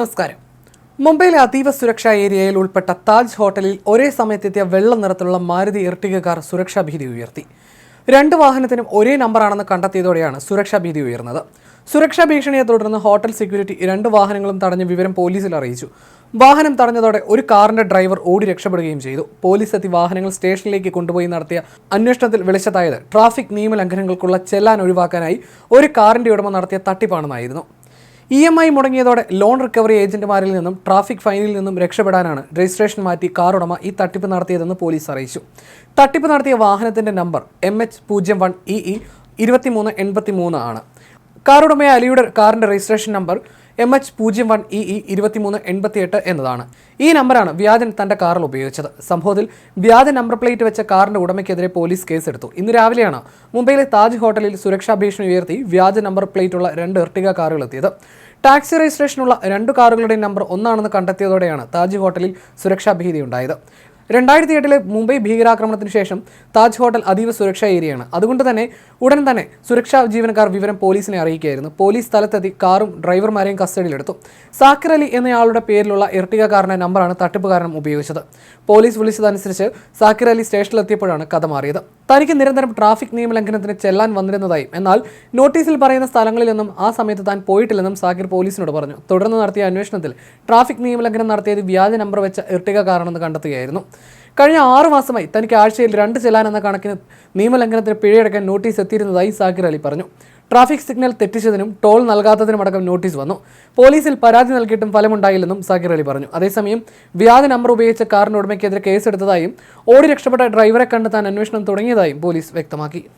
നമസ്കാരം. മുംബൈയിലെ അതീവ സുരക്ഷാ ഏരിയയിൽ ഉൾപ്പെട്ട താജ് ഹോട്ടലിൽ ഒരേ സമയത്തെത്തിയ വെള്ള നിറത്തിലുള്ള മാരുതി ഇർട്ടിക കാർ സുരക്ഷാ ഭീതി ഉയർത്തി. രണ്ട് വാഹനത്തിനും ഒരേ നമ്പറാണെന്ന് കണ്ടെത്തിയതോടെയാണ് സുരക്ഷാ ഭീതി ഉയർന്നത്. സുരക്ഷാ ഭീഷണിയെ തുടർന്ന് ഹോട്ടൽ സെക്യൂരിറ്റി രണ്ട് വാഹനങ്ങളും തടഞ്ഞ വിവരം പോലീസിൽ അറിയിച്ചു. വാഹനം തടഞ്ഞതോടെ ഒരു കാറിന്റെ ഡ്രൈവർ ഓടി രക്ഷപ്പെടുകയും ചെയ്തു. പോലീസ് എത്തി വാഹനങ്ങൾ സ്റ്റേഷനിലേക്ക് കൊണ്ടുപോയി നടത്തിയ അന്വേഷണത്തിൽ വെളിച്ചത്തായത് ട്രാഫിക് നിയമലംഘനങ്ങൾക്കുള്ള ചെല്ലാൻ ഒഴിവാക്കാനായി ഒരു കാറിന്റെ ഉടമ നടത്തിയ തട്ടിപ്പാണെന്നായിരുന്നു. ഇ എം ഐ മുടങ്ങിയതോടെ ലോൺ റിക്കവറി ഏജന്റുമാരിൽ നിന്നും ട്രാഫിക് ഫൈനിൽ നിന്നും രക്ഷപ്പെടാനാണ് രജിസ്ട്രേഷൻ മാറ്റി കാർ ഉടമ ഈ തട്ടിപ്പ് നടത്തിയതെന്ന് പോലീസ് അറിയിച്ചു. തട്ടിപ്പ് നടത്തിയ വാഹനത്തിന്റെ നമ്പർ എം എച്ച് പൂജ്യം വൺ ഇ ഇ ഇരുപത്തിമൂന്ന് എൺപത്തി മൂന്ന് ആണ്. കാർ ഉടമയ അലിയുടെ കാറിന്റെ രജിസ്ട്രേഷൻ നമ്പർ എം എച്ച് പൂജ്യം വൺ ഇ ഇ ഇരുപത്തിമൂന്ന് എൺപത്തിയെട്ട് എന്നതാണ്. ഈ നമ്പറാണ് വ്യാജൻ തന്റെ കാറിൽ ഉപയോഗിച്ചത്. സംഭവത്തിൽ വ്യാജ നമ്പർ പ്ലേറ്റ് വെച്ച കാറിന്റെ ഉടമയ്ക്കെതിരെ പോലീസ് കേസെടുത്തു. ഇന്ന് രാവിലെയാണ് മുംബൈയിലെ താജ് ഹോട്ടലിൽ സുരക്ഷാ ഭീഷണി ഉയർത്തി വ്യാജ നമ്പർ പ്ലേറ്റുള്ള രണ്ട് എർട്ടിക കാറുകൾ എത്തിയത്. ടാക്സി രജിസ്ട്രേഷനുള്ള രണ്ട് കാറുകളുടെയും നമ്പർ ഒന്നാണെന്ന് കണ്ടെത്തിയതോടെയാണ് താജ് ഹോട്ടലിൽ സുരക്ഷാ ഭീതി ഉണ്ടായത് രണ്ടായിരത്തി എട്ടിലെ മുംബൈ ഭീകരാക്രമണത്തിന് ശേഷം താജ് ഹോട്ടൽ അതീവ സുരക്ഷാ ഏരിയയാണ്. അതുകൊണ്ട് തന്നെ ഉടൻ തന്നെ സുരക്ഷാ ജീവനക്കാർ വിവരം പോലീസിനെ അറിയിക്കുകയായിരുന്നു. പോലീസ് സ്ഥലത്തെത്തി കാറും ഡ്രൈവർമാരെയും കസ്റ്റഡിയിലെടുത്തു. സാക്കിർ അലി എന്നയാളുടെ പേരിലുള്ള ഇർട്ടിക കാറിന്റെ നമ്പറാണ് തട്ടിപ്പുകാരനും ഉപയോഗിച്ചത്. പോലീസ് വിളിച്ചതനുസരിച്ച് സാക്കിർ അലി സ്റ്റേഷനിലെത്തിയപ്പോഴാണ് കഥ മാറിയത്. തനിക്ക് നിരന്തരം ട്രാഫിക് നിയമലംഘനത്തിന് ചെല്ലാൻ വന്നിരുന്നതായും എന്നാൽ നോട്ടീസിൽ പറയുന്ന സ്ഥലങ്ങളിലൊന്നും ആ സമയത്ത് താൻ പോയിട്ടില്ലെന്നും സാക്കിർ പോലീസിനോട് പറഞ്ഞു. തുടർന്ന് നടത്തിയ അന്വേഷണത്തിൽ ട്രാഫിക് നിയമലംഘനം നടത്തിയത് വ്യാജ നമ്പർ വെച്ച ഇർട്ടിക കാരണമെന്ന് കണ്ടെത്തുകയായിരുന്നു. കഴിഞ്ഞ ആറു മാസമായി തനിക്ക് ആഴ്ചയിൽ രണ്ട് ചെല്ലാൻ എന്ന കണക്കിന് നിയമലംഘനത്തിന് പിഴയടക്കാൻ നോട്ടീസ് എത്തിയിരുന്നതായി സാക്കിർ അലി പറഞ്ഞു. ട്രാഫിക് സിഗ്നൽ തെറ്റിച്ചതിനും ടോൾ നൽകാത്തതിനുമടക്കം നോട്ടീസ് വന്നു. പോലീസിൽ പരാതി നൽകിയിട്ടും ഫലമുണ്ടായില്ലെന്നും സാക്കിർ അലി പറഞ്ഞു. അതേസമയം വ്യാജ നമ്പർ ഉപയോഗിച്ച കാറിന് ഉടമയ്ക്കെതിരെ കേസെടുത്തതായും ഓടി രക്ഷപ്പെട്ട ഡ്രൈവറെ കണ്ടെത്താൻ അന്വേഷണം തുടങ്ങിയതായും പോലീസ് വ്യക്തമാക്കി.